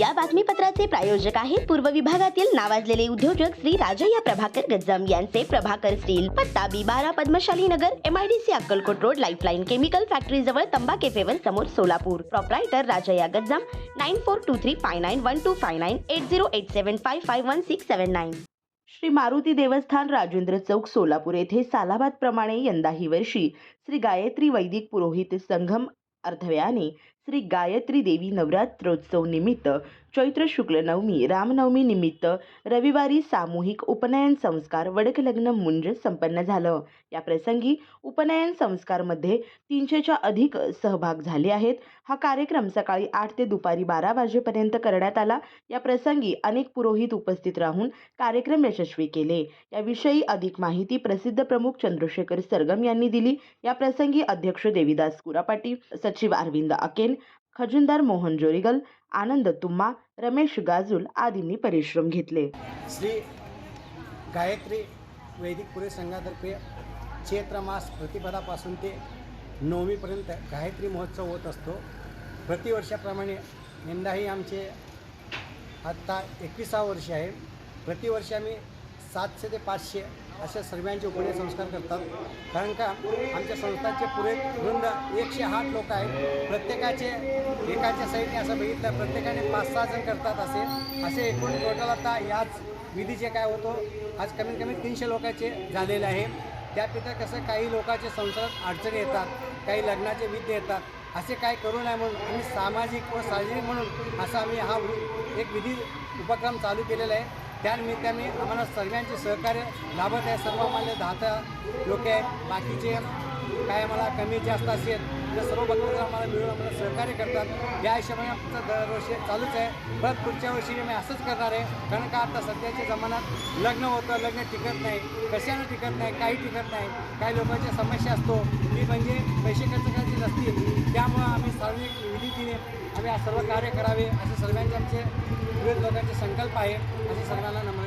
या बातमीपत्राचे प्रायोजक आहेत पूर्व विभागातील नावाजलेले उद्योजक श्री राजय्या प्रभाकर गज्जम यांचे प्रभाकर स्टील पत्ता बी बारा Padmashali Nagar MIDC Akkalkot road lifeline chemical factory जवळ तंबा केफेवर समोर Solapur. Proprietor Rajayya Gajjam nine four two three five nine one two five nine eight zero eight seven five five one six seven nine Shri Maruti देवस्थान राजेंद्र चौक सोलापूर येथे सालाबाद प्रमाणे यंदाही वर्षी श्री गायत्री वैदिक पुरोहित संघम अर्थव्याने श्री गायत्री देवी नवरात्रोत्सव निमित्त चैत्र शुक्ल नवमी रामनवमी निमित्त रविवारी सामूहिक उपनयन संस्कार वडकलग्न मुंज संपन्न झालं. या प्रसंगी उपनयन संस्कारमध्ये तीनशेच्या अधिक सहभाग झाले आहेत. हा कार्यक्रम सकाळी आठ ते दुपारी बारा वाजेपर्यंत करण्यात आला. या प्रसंगी अनेक पुरोहित उपस्थित राहून कार्यक्रम यशस्वी केले. याविषयी अधिक माहिती प्रसिद्ध प्रमुख चंद्रशेखर सरगम यांनी दिली. या प्रसंगी अध्यक्ष देवीदास कुरापाटी सचिव अरविंद अकेन खजुनदार मोहन जोरिगल आनंद तुम्मा रमेश गाजुल आदींनी परिश्रम घेतले. श्री गायत्री वैदिक पुरे संघातर्फे चैत्र मास प्रतिपदापासून ते नवमीपर्यंत गायत्री महोत्सव होत असतो. प्रतिवर्षाप्रमाणे यंदाही आमचे आत्ता एकविसावं वर्ष आहे. प्रतिवर्षी आम्ही सातशे ते पाचशे अशा सर्वांचे उपनयन संस्कार करतात. कारण का आमच्या संस्थांचे पुरे वृंद एकशे आठ लोक आहेत. प्रत्येकाचे एकाच्या साईडने असं बघितलं प्रत्येकाने पाच सहा जण करतात असे. असे एकूण टोटल आता याच विधीचे काय होतो आज कमीत कमी तीनशे लोकांचे झालेले आहे. त्यापिता कसं काही लोकांचे संसारात अडचणी येतात काही लग्नाचे विधी येतात. असे काय करू नये म्हणून आम्ही सामाजिक व सार्वजनिक म्हणून असा आम्ही हा एक विधी उपक्रम चालू केलेला आहे. त्यानिमित्ताने आम्हाला सर्वांचे सहकार्य लाभत आहे. सर्व आम्हाला दहा लोक आहेत. बाकीचे काय आम्हाला कमी जास्त असेल तर सर्व भक्त आम्हाला मिळून आम्हाला सहकार्य करतात. या हिशोबाने आमचं दरवर्षी चालूच आहे. परत पुढच्या वर्षी मी असंच करणार आहे. कारण का आता सध्याच्या जमान्यात लग्न होतं लग्न टिकत नाही. कशानं टिकत नाही काही टिकत नाही. काही लोकांच्या समस्या असतो. ती म्हणजे पैसे खर्च करायचे नसतील. त्यामुळं आम्ही सार्वजनिक विधीतीने आम्ही सर्व कार्य करावे असे सर्वांचे आमचे विविध लोकांचे संकल्प आहे. असे सर्वांना नम्र